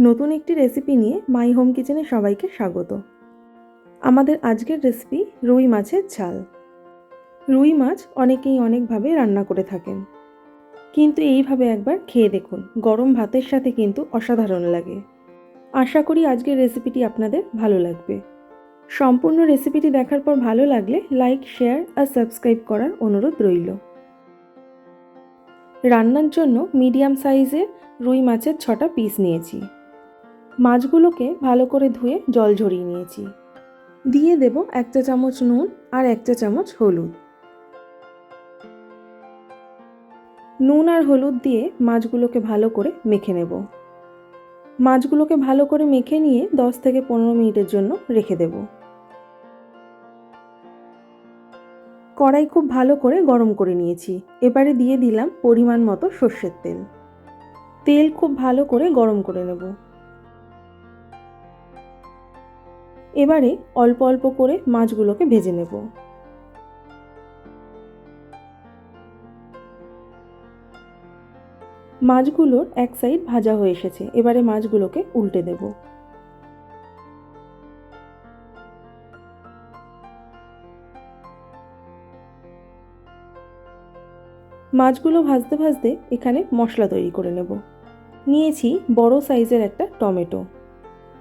নতুন একটি রেসিপি নিয়ে মাই হোম কিচেনে সবাইকে স্বাগত। আমাদের আজকের রেসিপি রুই মাছের ঝাল। রুই মাছ অনেকেই অনেকভাবে রান্না করে থাকেন। কিন্তু এইভাবে একবার খেয়ে দেখুন, গরম ভাতের সাথে কিন্তু অসাধারণ লাগে। আশা করি আজকের রেসিপিটি আপনাদের ভালো লাগবে। সম্পূর্ণ রেসিপিটি দেখার পর ভালো লাগলে লাইক শেয়ার আর সাবস্ক্রাইব করার অনুরোধ রইল। রান্নার জন্য মিডিয়াম সাইজের রুই মাছের ছটা পিস নিয়েছি। মাছগুলোকে ভালো করে ধুয়ে জল ঝরিয়ে নিয়েছি। দিয়ে দেব এক চা চামচ নুন আর এক চা চামচ হলুদ। নুন আর হলুদ দিয়ে মাছগুলোকে ভালো করে মেখে নেব। মাছগুলোকে ভালো করে মেখে নিয়ে দশ থেকে পনেরো মিনিটের জন্য রেখে দেব। কড়াই খুব ভালো করে গরম করে নিয়েছি। এবারে দিয়ে দিলাম পরিমাণ মতো সর্ষের তেল। তেল খুব ভালো করে গরম করে নেব। এবারে অল্প অল্প করে মাছগুলোকে ভেজে নেব। মাছগুলোর এক সাইড ভাজা হয়ে এসেছে, এবারে মাছগুলোকে উল্টে দেব। মাছগুলো ভাজতে ভাজতে এখানে মশলা তৈরি করে নেব। নিয়েছি বড় সাইজের একটা টমেটো।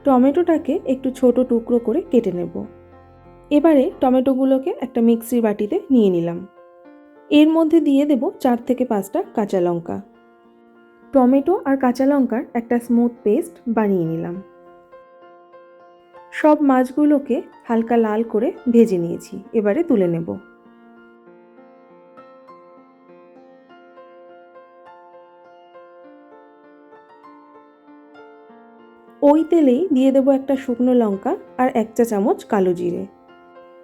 টমেটোটাকে একটু ছোট টুকরো করে কেটে নেব। এবারে টমেটোগুলোকে একটা মিক্সির বাটিতে নিয়ে নিলাম। এর মধ্যে দিয়ে দেব চার থেকে পাঁচটা কাঁচা লঙ্কা। টমেটো আর কাঁচা লঙ্কার একটা স্মুথ পেস্ট বানিয়ে নিলাম। সব মাছগুলোকে হালকা লাল করে ভেজে নিয়েছি, এবারে তুলে নেব। ওই তেলেই দিয়ে দেবো একটা শুকনো লঙ্কা আর এক চা চামচ কালো জিরে।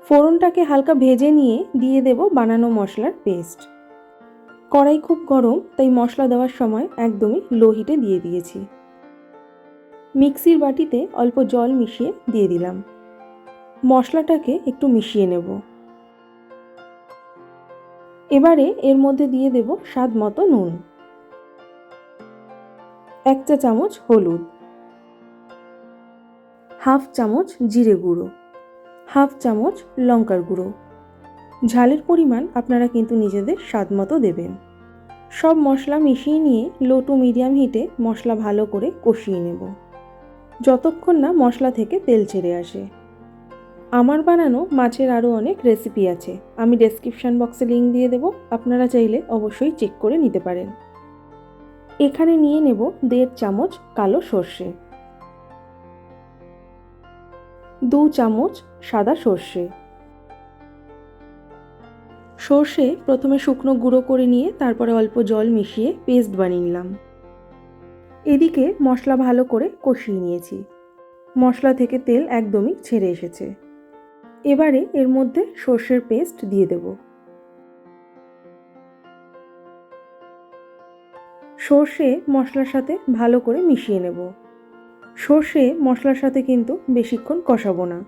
ফোড়নটাকে হালকা ভেজে নিয়ে দিয়ে দেব বানানো মশলার পেস্ট। কড়াই খুব গরম, তাই মশলা দেওয়ার সময় একদমই লো হিটে দিয়ে দিয়েছি। মিক্সির বাটিতে অল্প জল মিশিয়ে দিয়ে দিলাম। মশলাটাকে একটু মিশিয়ে নেব। এবারে এর মধ্যে দিয়ে দেব স্বাদ মতো নুন। এক চা চামচ হলুদ। হাফ চামচ জিরে গুঁড়ো, হাফ চামচ লঙ্কার গুঁড়ো। ঝালের পরিমাণ আপনারা কিন্তু নিজেদের স্বাদ মতো দেবেন। সব মশলা মিশিয়ে নিয়ে লো টু মিডিয়াম হিটে মশলা ভালো করে কষিয়ে নেব। যতক্ষণ না মশলা থেকে তেল ছেড়ে আসে। আমার বানানো মাছের আরও অনেক রেসিপি আছে। আমি ডেসক্রিপশান বক্সে লিঙ্ক দিয়ে দেবো। আপনারা চাইলে অবশ্যই চেক করে নিতে পারেন। এখানে নিয়ে নেব দেড় চামচ কালো সর্ষে। দু চামচ সাদা সর্ষে। সর্ষে প্রথমে শুকনো গুঁড়ো করে নিয়ে তারপরে অল্প জল মিশিয়ে পেস্ট বানিয়ে নিলাম। এদিকে মশলা ভালো করে কষিয়ে নিয়েছি। মশলা থেকে তেল একদমই ছেড়ে এসেছে। এবারে এর মধ্যে সর্ষের পেস্ট দিয়ে দেব। সর্ষে মশলার সাথে ভালো করে মিশিয়ে নেব। সর্ষে মশলার সাথে কিন্তু বেশিক্ষণ কষাবো না।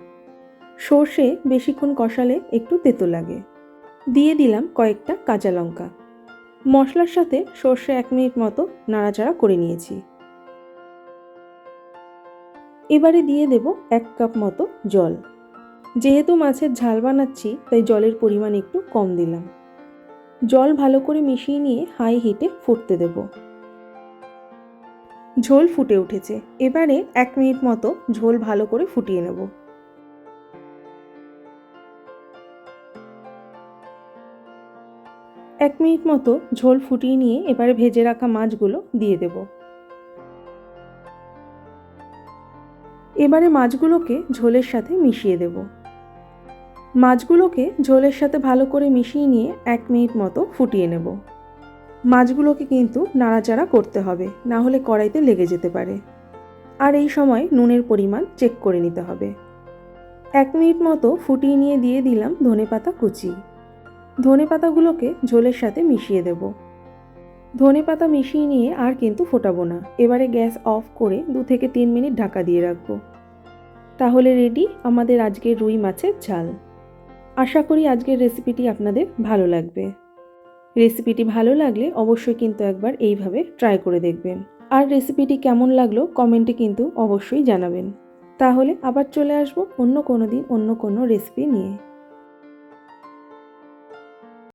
সর্ষে বেশিক্ষণ কষালে একটু তেতো লাগে। দিয়ে দিলাম কয়েকটা কাঁচা লঙ্কা। মশলার সাথে সর্ষে এক মিনিট মতো নাড়াচাড়া করে নিয়েছি। এবারে দিয়ে দেব এক কাপ মতো জল। যেহেতু মাছের ঝাল বানাচ্ছি, তাই জলের পরিমাণ একটু কম দিলাম। জল ভালো করে মিশিয়ে নিয়ে হাই হিটে ফুটতে দেব। ঝোল ফুটে উঠেছে। এবারে এক মিনিট মতো ঝোল ভালো করে ফুটিয়ে নেব। এক মিনিট মতো ঝোল ফুটিয়ে নিয়ে এবারে ভেজে রাখা মাছগুলো দিয়ে দেব। এবারে মাছগুলোকে ঝোলের সাথে মিশিয়ে দেব। মাছগুলোকে ঝোলের সাথে ভালো করে মিশিয়ে নিয়ে এক মিনিট মতো ফুটিয়ে নেব। মাছগুলোকে কিন্তু নাড়াচাড়া করতে হবে, না হলে কড়াইতে লেগে যেতে পারে। আর এই সময় নুনের পরিমাণ চেক করে নিতে হবে। এক মিনিট মতো ফুটিয়ে নিয়ে দিয়ে দিলাম ধনে পাতা কুচি। ধনে পাতাগুলোকে ঝোলের সাথে মিশিয়ে দেব। ধনে পাতা মিশিয়ে নিয়ে আর কিন্তু ফোটাবো না। এবারে গ্যাস অফ করে দু থেকে তিন মিনিট ঢাকা দিয়ে রাখব। তাহলে রেডি আমাদের আজকের রুই মাছের ঝাল। আশা করি আজকের রেসিপিটি আপনাদের ভালো লাগবে। রেসিপিটি ভালো লাগলে অবশ্যই কিন্তু একবার এইভাবে ট্রাই করে দেখবেন। আর রেসিপিটি কেমন লাগল কমেন্টে কিন্তু অবশ্যই জানাবেন। তাহলে আবার চলে আসব অন্য কোনো দিন অন্য কোনো রেসিপি নিয়ে।